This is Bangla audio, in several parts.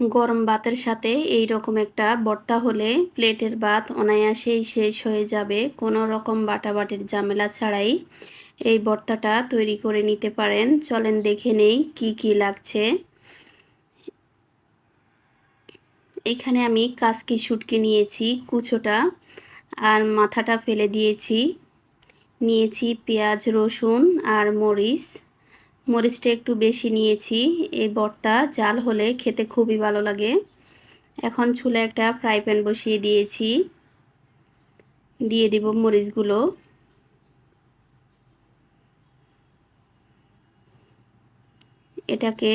গরম ভাতের সাথে এই রকম একটা ভর্তা হলে প্লেটের ভাত অনায়াসেই শেষ হয়ে যাবে। কোনো রকম বাটাবাটির ঝামেলা ছাড়াই এই ভর্তাটা তৈরি করে নিতে পারেন। চলেন দেখে নেই কি কি লাগছে। এখানে আমি কাসকি শুটকি নিয়েছি, কুচোটা, আর মাথাটা ফেলে দিয়েছি। নিয়েছি পেঁয়াজ, রসুন আর মরিচ। মরিচটা একটু বেশি নিয়েছি। এই বর্তা জাল হলে খেতে খুবই ভালো লাগে। এখন চুলে একটা ফ্রাই প্যান বসিয়ে দিয়েছি। দিয়ে দিব মরিচগুলো। এটাকে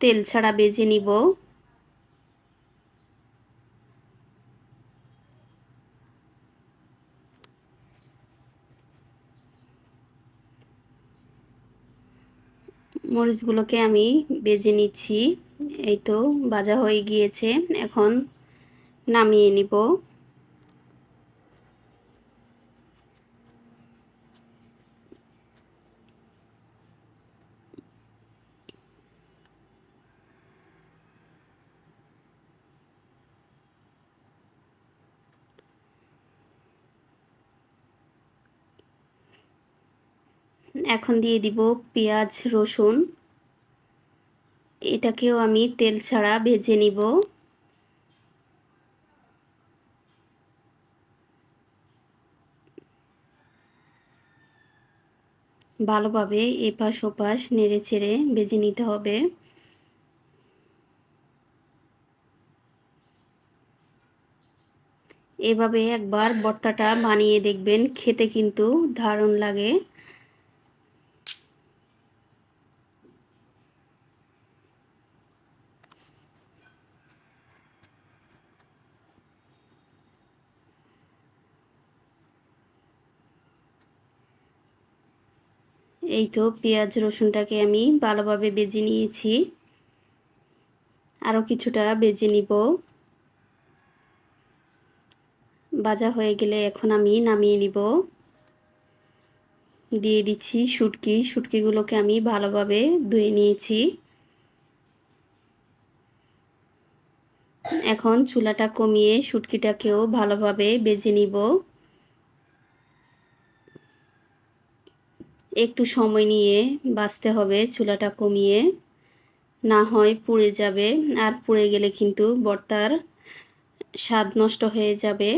তেল ছাড়া বেজে নিব। মরিচগুলোকে আমি বেজে নিচ্ছি। এই তো ভাজা হয়ে গিয়েছে। এখন নামিয়ে নিব। এখন দিয়ে দিব পেঁয়াজ, রসুন। এটাকেও আমি তেল ছাড়া ভেজে নিব। ভালোভাবে এপাশ ওপাশ নেড়ে চেড়ে ভেজে নিতে হবে। এভাবে একবার বর্তাটা বানিয়ে দেখবেন, খেতে কিন্তু দারুণ লাগে। এই তো পেঁয়াজ রসুনটাকে আমি ভালোভাবে বেজে নিয়েছি। আরও কিছুটা বেজে নিব। বাজা হয়ে গেলে এখন আমি নামিয়ে নিব। দিয়ে দিচ্ছি শুটকি। শুটকিগুলোকে আমি ভালোভাবে ধুয়ে নিয়েছি। এখন চুলাটা কমিয়ে শুটকিটাকেও ভালোভাবে বেজে নিব। একটু সময় নিয়ে বাঁচতে হবে, চুলাটা কমিয়ে। না হয় পুড়ে যাবে, আর পুড়ে গেলে কিন্তু বর্তার স্বাদ নষ্ট হয়ে যাবে।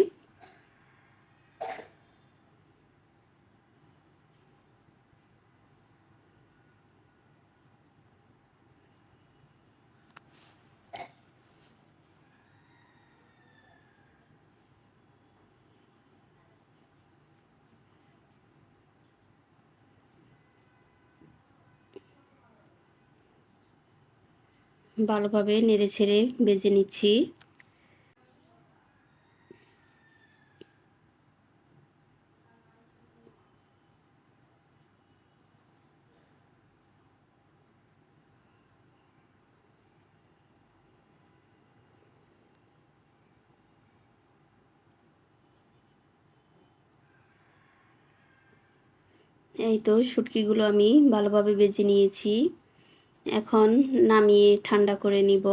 ভালোভাবে নেড়ে ছেড়ে বেজে নিচ্ছি। এই তো শুটকিগুলো আমি ভালোভাবে বেজে নিয়েছি। এখন নামিয়ে ঠান্ডা করে নিব।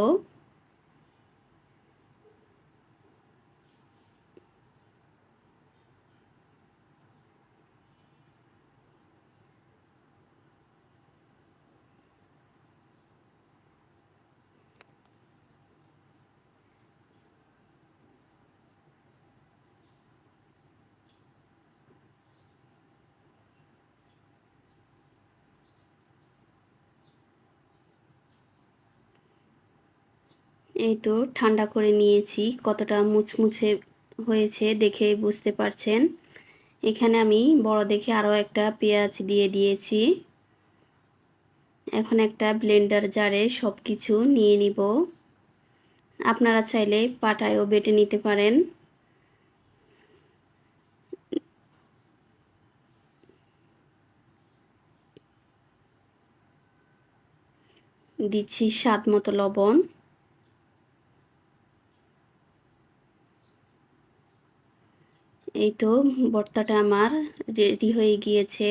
এই তো ঠান্ডা করে নিয়েছি, কতটা মুচমুচে হয়েছে দেখে বুঝতে পারছেন। এখানে আমি বড় দেখে আরও একটা পেঁয়াজ দিয়ে দিয়েছি। এখন একটা ব্লেন্ডার জারে সব কিছু নিয়ে নিব। আপনারা চাইলে পাটায়ও বেটে নিতে পারেন। দিচ্ছি স্বাদ মতো লবণ। এই তো ভর্তাটা আমার রেডি হয়ে গিয়েছে।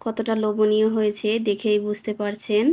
কতটা লোভনীয় হয়েছে দেখেই বুঝতে পারছেন।